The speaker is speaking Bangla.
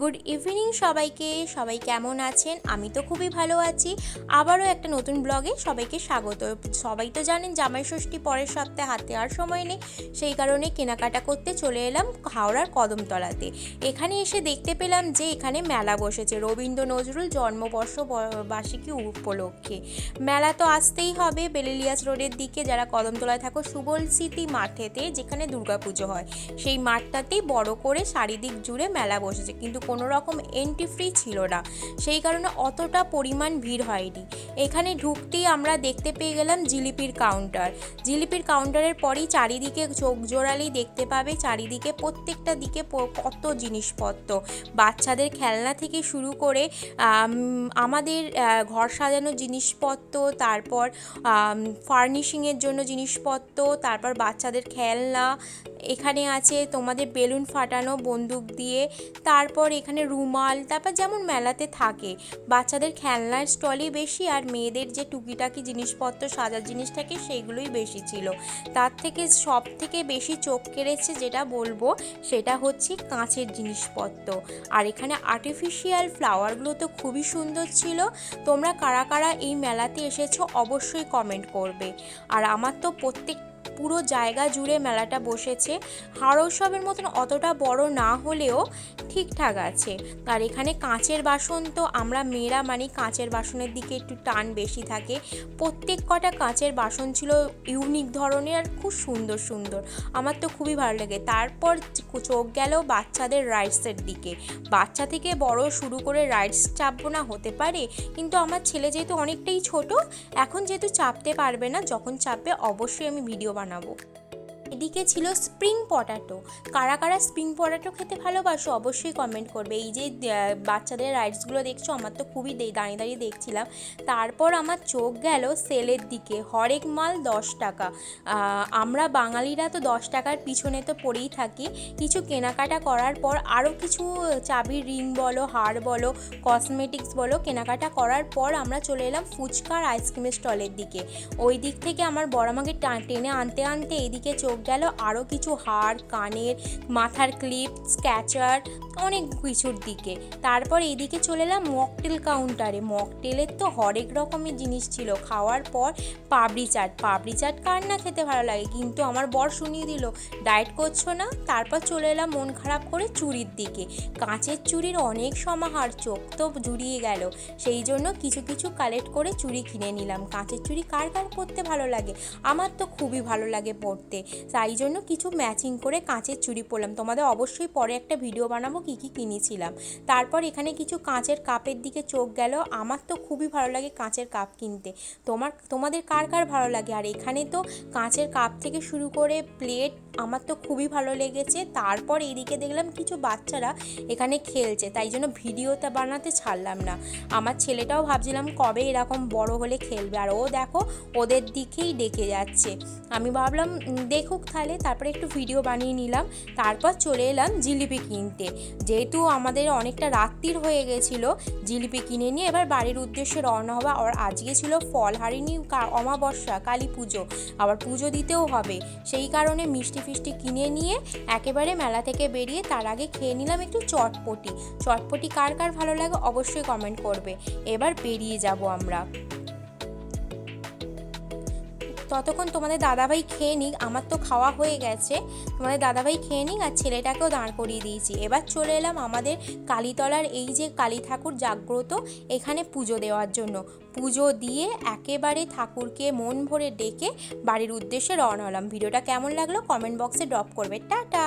গুড ইভিনিং সবাইকে। সবাই কেমন আছেন? আমি তো খুবই ভালো আছি। আবারও একটা নতুন ব্লগে সবাইকে স্বাগত। সবাই তো জানেন জামাই ষষ্ঠী পরের সপ্তাহে হাতে আর সময় নেই। সেই কারণে কেনাকাটা করতে চলে এলাম হাওড়ার কদমতলাতে। এখানে এসে দেখতে পেলাম যে এখানে মেলা বসেছে। রবীন্দ্র নজরুল জন্মবর্ষ বার্ষিকী উপলক্ষে। মেলা তো আসতেই হবে। বেলিলিয়াস রোডের দিকে যারা কদমতলায় থাকো, সুবল স্মৃতি মাঠেতে যেখানে দুর্গাপুজো হয়, সেই মাঠটাতেই বড় করে চারিদিক জুড়ে মেলা বসেছে। কিন্তু কোনো রকম এন্ট্রি ফ্রি ছিল না। সেই কারণে অতটা পরিমাণ ভিড় হয়নি। এখানে ঢুকতেই আমরা দেখতে পেয়ে গেলাম জিলিপির কাউন্টার জিলিপির কাউন্টারের পরই চারিদিকে চোখ জোড়ালেই দেখতে পাবে চারিদিকে প্রত্যেকটা দিকে কত জিনিসপত্র। বাচ্চাদের খেলনা থেকে শুরু করে আমাদের ঘর সাজানোর জিনিসপত্র, তারপর ফার্নিশিংয়ের জন্য জিনিসপত্র, তারপর বাচ্চাদের খেলনা, এখানে আছে তোমাদের বেলুন ফাটানো বন্দুক দিয়ে, তারপর এখানে রুমাল, তারপর যেমন মেলাতে থাকে। বাচ্চাদের খেলনার স্টলই বেশি আর মেয়েদের যে টুকিটাকি জিনিসপত্র, সাজার জিনিস থাকে সেইগুলোই বেশি ছিল। তার থেকে সব থেকে বেশি চোখ কেড়েছে যেটা বলব, সেটা হচ্ছে কাঁচের জিনিসপত্র। আর এখানে আর্টিফিশিয়াল ফ্লাওয়ারগুলো তো খুবই সুন্দর ছিল। তোমরা কারা কারা এই মেলাতে এসেছ অবশ্যই কমেন্ট করবে। আর আমার তো প্রত্যেক পুরো জায়গা জুড়ে মেলাটা বসেছে। হাড় উৎসবের মতন অতটা বড় না হলেও ঠিকঠাক আছে। আর এখানে কাঁচের বাসন তো আমরা মেয়েরা মানে কাঁচের বাসনের দিকে একটু টান বেশি থাকে। প্রত্যেক কটা কাঁচের বাসন ছিল ইউনিক ধরনের আর খুব সুন্দর সুন্দর। আমার তো খুবই ভালো লাগে। তারপর চোখ গেল বাচ্চাদের রাইডসের দিকে। বাচ্চা থেকে বড় শুরু করে রাইডস চাপবো না হতে পারে, কিন্তু আমার ছেলে যেহেতু অনেকটাই ছোট, এখন যেহেতু চাপতে পারবে না, যখন চাপবে অবশ্যই আমি ভিডিও বানাবো। বানাবো। এদিকে ছিল স্প্রিং পটাটো কারা কারা স্প্রিং পটাটো খেতে ভালোবাসো অবশ্যই কমেন্ট করবে। এই যে বাচ্চাদের রাইডসগুলো দেখছ, আমার তো খুবই দাঁড়িয়ে দাঁড়িয়ে দেখছিলাম। তারপর আমার চোখ গেল সেলের দিকে, হরেক মাল দশ টাকা। আমরা বাঙালিরা তো দশ টাকার পিছনে তো পড়েই থাকি। কিছু কেনাকাটা করার পর আরও কিছু চাবির রিং বলো, হার বলো কসমেটিক্স বলো, কেনাকাটা করার পর আমরা চলে এলাম ফুচকার আইসক্রিমের স্টলের দিকে। ওই দিক থেকে আমার বড় আমাকে টেনে আনতে আনতে এদিকে চোখ গেল। আরও কিছু হার, কানের, মাথার ক্লিপ স্ক্যাচার অনেক কিছুর দিকে। তারপর এদিকে চলে এলাম মকটেল কাউন্টারে মকটেলের তো হরেক রকমের জিনিস ছিল। খাওয়ার পর পাবড়ি চাট। পাবড়ি চাট কার না খেতে ভালো লাগে? কিন্তু আমার বর শুনিয়ে দিল, ডায়েট করছ না? তারপর চলে এলাম মন খারাপ করে চুরির দিকে। কাঁচের চুরির অনেক সমাহার, চোখ তো জুড়িয়ে গেল। সেই জন্য কিছু কিছু কালেক্ট করে চুড়ি কিনে নিলাম। কাঁচের চুড়ি কার কার পরতে ভালো লাগে? আমার তো খুবই ভালো লাগে পরতে তাই জন্য কিছু ম্যাচিং করে কাঁচের চুড়ি পরলাম। তোমাদের অবশ্যই পরে একটা ভিডিও বানাবো কী কী কিনেছিলাম। তারপর এখানে কিছু কাঁচের কাপের দিকে চোখ গেল। আমার তো খুবই ভালো লাগে কাঁচের কাপ কিনতে। তোমার তোমাদের কার কার ভালো লাগে? আর এখানে তো কাঁচের কাপ থেকে শুরু করে প্লেট আমার তো খুবই ভালো লেগেছে। তারপর এদিকে দেখলাম কিছু বাচ্চারা এখানে খেলছে। তাই জন্য ভিডিওটা বানাতে ছাড়লাম না। আমার ছেলেটাও ভাবছিলাম কবে এরকম বড় হলে খেলবে। আর ও দেখো ওদের দিকেই ডেকে যাচ্ছে। আমি ভাবলাম উম, দেখুক তাহলে তারপরে একটু ভিডিও বানিয়ে নিলাম। তারপর চলে এলাম জিলিপি কিনতে। যেহেতু আমাদের অনেকটা রাত্রির হয়ে গেছিল, জিলিপি কিনে নিয়ে এবার বাড়ির উদ্দেশ্যে রওনা হওয়া। আর আজকে ছিল ফলহারিণী অমাবস্যা, কালী পুজো। আবার পুজো দিতেও হবে। সেই কারণে মিষ্টি ফিষ্টি কিনে নিয়ে একেবারে মেলা থেকে বেরিয়ে তার আগে খেয়ে নিলাম একটু চটপটি। চটপটি কার কার ভালো লাগে অবশ্যই কমেন্ট করবে। এবার বেরিয়ে যাব আমরা। ততক্ষণ তোমাদের দাদাভাই খেয়ে নিক, আমার তো খাওয়া হয়ে গেছে। তোমাদের দাদাভাই খেয়ে নিক আর ছেলেটাকেও দাঁড় করিয়ে দিয়েছি। এবার চলে এলাম আমাদের কালীতলার এই যে কালী ঠাকুর জাগ্রত, এখানে পুজো দেওয়ার জন্য। পুজো দিয়ে একেবারে ঠাকুরকে মন ভরে ডেকে বাড়ির উদ্দেশ্যে রওনা হলাম। ভিডিওটা কেমন লাগল কমেন্ট বক্সে ড্রপ করবে। টাটা!